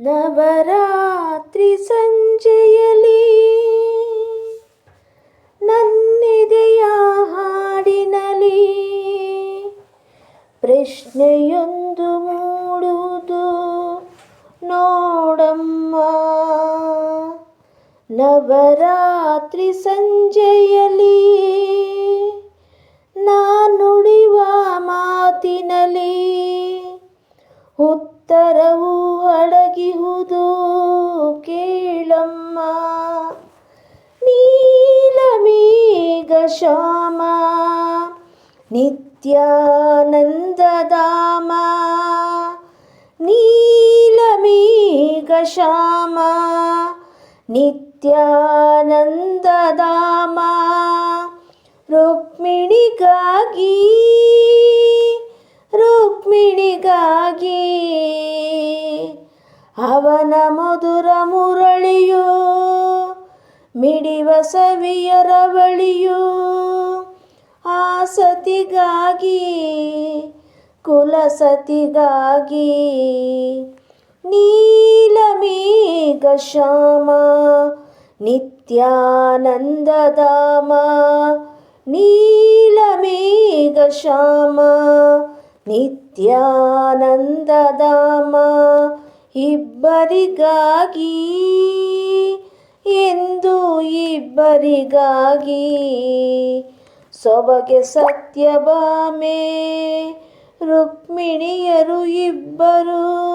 ನವರಾತ್ರಿ ಸಂಜೆಯಲಿ ನನ್ನೆದೆಯ ಹಾಡಿನಲಿ ಪ್ರಶ್ನೆಯೊಂದು ಮೂಡುವುದು ನೋಡಮ್ಮ. ನವರಾತ್ರಿ ಸಂಜೆಯಲಿ ಶ್ಯಾಮ ನಿತ್ಯಾನಂದಧಾಮ. ನೀಲಮೇಘ ಶ್ಯಾಮ ನಿತ್ಯಾನಂದಧಾಮ. ರುಕ್ಮಿಣಿಗಾಗಿ. ರುಕ್ಮಿಣಿಗಾಗಿ. ಅವನ ಮಧುರ ಮುರಳಿಯು ಮಿಡಿವ ಸವಿಯ ಬಳಿಯೂ ಆಸತಿಗಾಗಿ ಕುಲಸತಿಗಾಗಿ ನೀಲಮೇಘ ಶ್ಯಾಮ ನಿತ್ಯಾನಂದಧಾಮ ನೀಲಮೇಘ ಶ್ಯಾಮ ನಿತ್ಯಾನಂದಧಾಮ ಇಬ್ಬರಿಗಾಗಿ ಎಂದು ಇಬ್ಬರಿಗಾಗಿ ಸೊಬಗೆ ಸತ್ಯಭಾಮೆ ರುಕ್ಮಿಣಿಯರು ಇಬ್ಬರು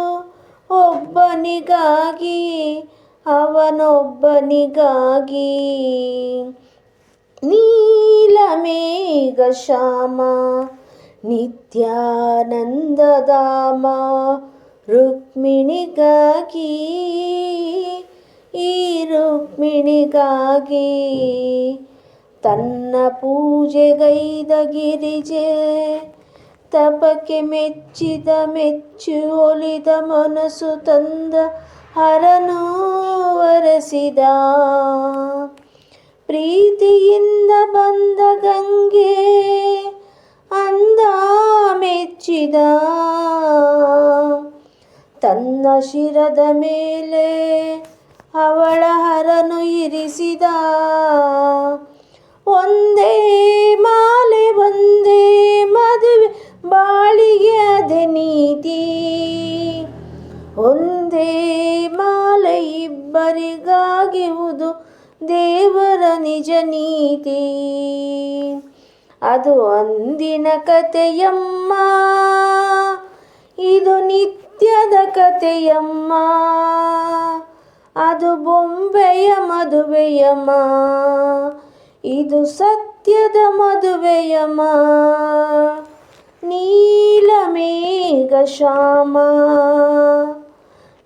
ಒಬ್ಬನಿಗಾಗಿ ಅವನೊಬ್ಬನಿಗಾಗಿ. ನೀಲಮೇಘ ಶ್ಯಾಮ ನಿತ್ಯಾನಂದಧಾಮ ರುಕ್ಮಿಣಿಗಾಗಿ. ಈ ರುಕ್ಮಿಣಿಗಾಗಿ ತನ್ನ ಪೂಜೆಗೈದ ಗಿರಿಜೆ, ತಪಕ್ಕೆ ಮೆಚ್ಚಿದ ಮೆಚ್ಚು ಒಲಿದ ಮನಸ್ಸು ತಂದ ಹರನು ವರಸಿದ ಪ್ರೀತಿಯಿಂದ ಬಂದ ಗಂಗೆ ಅಂದ ಮೆಚ್ಚಿದ. ತನ್ನ ಶಿರದ ಮೇಲೆ ಅವಳ ಹರನು ಇರಿಸಿದ. ಒಂದೇ ಮಾಲೆ, ಒಂದೇ ಮದುವೆ, ಬಾಳಿಗೆ ಅದೆ ನೀತಿ. ಒಂದೇ ಮಾಲೆ ಇಬ್ಬರಿಗಾಗಿವುದು ದೇವರ ನಿಜ ನೀತಿ. ಅದು ಅಂದಿನ ಕಥೆಯಮ್ಮ. ಇದು ನಿತ್ಯದ ಕಥೆಯಮ್ಮ. ಅದು ಬೊಂಬೆಯ ಮದುವೆಯಮ್ಮ ಇದು ಸತ್ಯದ ಮದುವೆಯಮ್ಮ ನೀಲಮೇಘ ಶ್ಯಾಮ.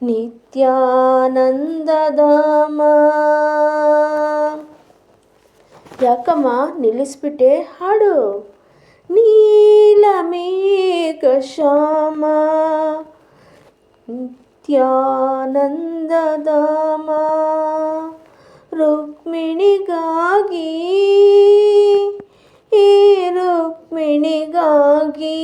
ನಿತ್ಯಾನಂದಧಾಮ ಯಾಕಮ್ಮ ನಿಲ್ಲಿಸ್ಬಿಟ್ಟೆ? ಹಾಡು. ನೀಲಮೇಘ ಶ್ಯಾಮ. ನಿತ್ಯಾನಂದಧಾಮ ರುಕ್ಮಿಣಿಗಾಗಿ, ಈ ರುಕ್ಮಿಣಿಗಾಗಿ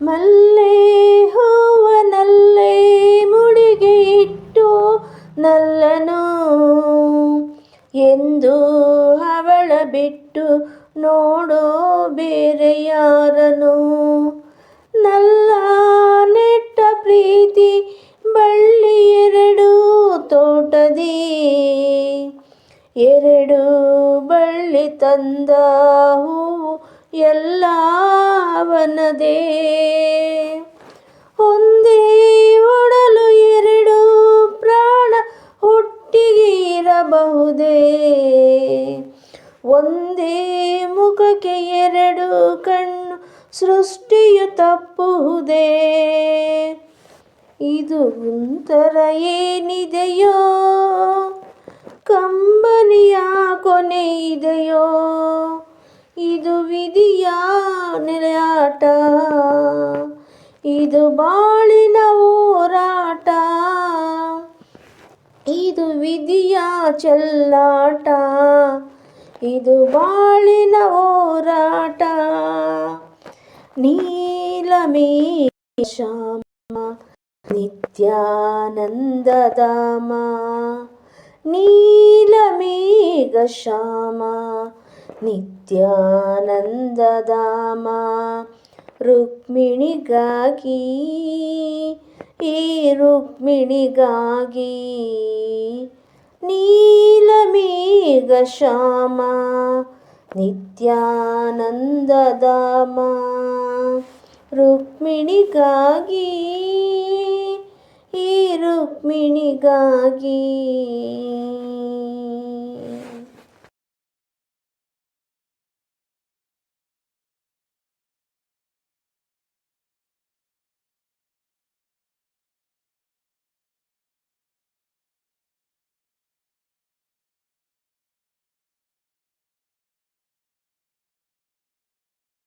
ಮಲ್ಲೆ ಹೂವನಲ್ಲೇ ಮುಡಿಗೆ ಇಟ್ಟು ನಲ್ಲನು ಎಂದು ಅವಳ ಬಿಟ್ಟು ನೋಡೋ ಬೇರೆ ಯಾರನು. ನಲ್ಲ ನೆಟ್ಟ ಪ್ರೀತಿ ಬಳ್ಳಿ ಎರಡು ತೋಟದಿ. ಎರಡು ಬಳ್ಳಿ ತಂದ ಹೂವು ಎಲ್ಲ ಸೃಷ್ಟಿಯು ತಪ್ಪುವುದೇ? ಇದು ಒಂಥರ ಏನಿದೆಯೋ? ಕಂಬನಿಯ ಕೊನೆ ಇದೆಯೋ? ಇದು ವಿಧಿಯ ನೆಲೆಯಾಟ? ಇದು ಬಾಳಿನ ಹೋರಾಟ? ಇದು ವಿಧಿಯ ಚೆಲ್ಲಾಟ? ಇದು ಬಾಳಿನ ಹೋರಾಟ? ನೀಲಮೇ ಶ್ಯಾಮ ನಿತ್ಯಾನಂದಧಾಮ ನೀಲಮೇಘ ಶ್ಯಾಮ ನಿತ್ಯಾನಂದಧಾಮ ರುಕ್ಮಿಣಿಗಾಗಿ ಈ ರುಕ್ಮಿಣಿಗಾಗಿ ನೀಲಮೇಘ ಶ್ಯಾಮ ನಿತ್ಯಾನಂದಧಾಮ ರುಕ್ಮಿಣಿಗಾಗಿ ಈ ರುಕ್ಮಿಣಿಗಾಗಿ